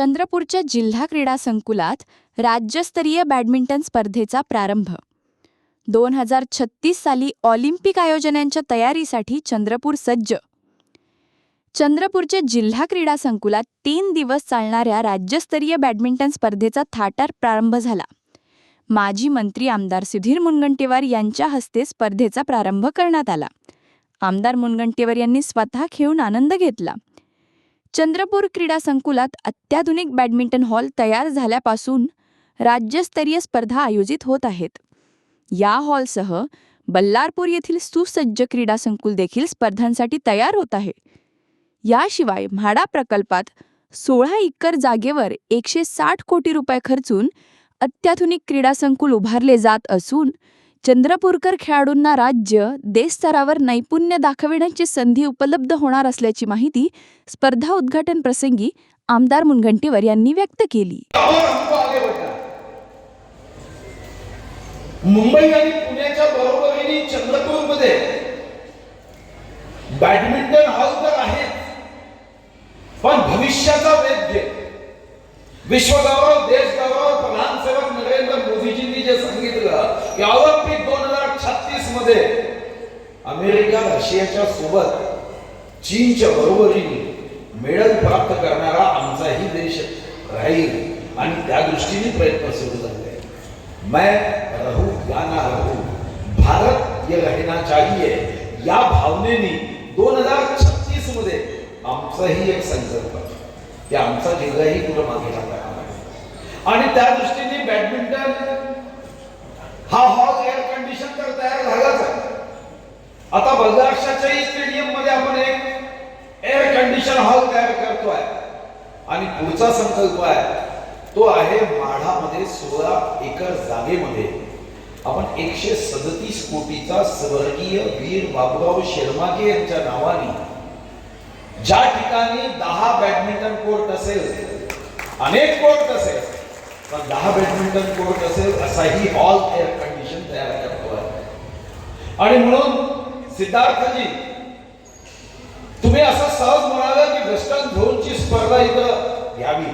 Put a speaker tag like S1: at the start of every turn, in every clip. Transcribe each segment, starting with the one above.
S1: चंद्रपूरच्या जिल्हा क्रीडा संकुलात राज्यस्तरीय बॅडमिंटन स्पर्धेचा प्रारंभ. दोन हजार छत्तीस साली ऑलिम्पिक आयोजनांच्या तयारीसाठी चंद्रपूर सज्ज. चंद्रपूरच्या जिल्हा क्रीडा संकुलात तीन दिवस चालणाऱ्या राज्यस्तरीय बॅडमिंटन स्पर्धेचा थाटार प्रारंभ झाला. माजी मंत्री आमदार सुधीर मुनगंटीवार यांच्या हस्ते स्पर्धेचा प्रारंभ करण्यात आला. आमदार मुनगंटीवार यांनी स्वतः खेळून आनंद घेतला. चंद्रपूर क्रीडा संकुलात अत्याधुनिक बॅडमिंटन हॉल तयार झाल्यापासून राज्यस्तरीय स्पर्धा आयोजित होत आहेत. या हॉलसह बल्लारपूर येथील सुसज्ज क्रीडा संकुल देखील स्पर्धांसाठी तयार होत आहे. याशिवाय म्हाडा प्रकल्पात सोळा एकर जागेवर एकशे साठ कोटी रुपये खर्चून अत्याधुनिक क्रीडा संकुल उभारले जात असून चंद्रपूरकर खेळाडूंना राज्य देश स्तरावर नैपुण्य दाखविण्याची संधी उपलब्ध होणार असल्याची माहिती स्पर्धा उद्घाटन प्रसंगी आमदार मुनगंटीवार यांनी व्यक्त केली.
S2: मुंबई आणि पुण्याच्या बरोबरीने चंद्रपूरमध्ये बॅडमिंटन हॉल तर आहे पण भविष्याचा वेद्य विश्वगौरव देश गौरव प्रधानसेवक नरेंद्र मोदीजींनी जे सांगितलं की ऑलिम्पिक दोन हजार छत्तीसमध्ये अमेरिका रशियाच्या सोबत चीनच्या बरोबरीने मेडल प्राप्त करणारा आमचाही देश राहील. आणि त्या दृष्टीने प्रयत्न सुरू झाले. मैं रहू या ना रहू भारत ये रहना चाहिए. या भावनेने दोन हजार छत्तीसमध्ये आमचाही एक संकल्प. की आमचा जिल्हाही कुठं मागे टाकणार आणि त्या दृष्टीने बॅडमिंटन हा हॉल एअर कंडिशन तर तयार झालाच आहे आता बल्लारशाच्याही स्टेडियममध्ये आपण एक एअर कंडिशन हॉल तयार करतोय. आणि पुढचा संकल्प आहे तो आहे माढामध्ये सोळा एकर जागेमध्ये. आपण एकशे सदतीस कोटीचा स्वर्गीय वीर बाबुराव शेर्माके यांच्या नावाने ज्या ठिकाणी दहा बॅडमिंटन कोर्ट असेल अनेक कोर्ट असेल पण दहा बॅडमिंटन कोर्ट असेल असाही हॉल एअर कंडिशन तयार करतोय. आणि म्हणून सिद्धार्थजी तुम्ही असं सहज म्हणाला की वेस्टर्न झोनची स्पर्धा इथं घ्यावी.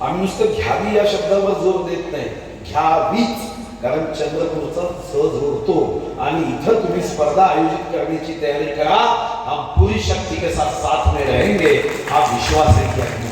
S2: आम्ही नुसतं घ्यावी या शब्दावर जोर देत नाही. घ्यावीच कारण चंद्रपूरचा सहज जोडतो आणि इथं तुम्ही स्पर्धा आयोजित करण्याची तयारी करा. हम पूरी शक्ती के साथ साथ में रहेंगे हा विश्वास आहे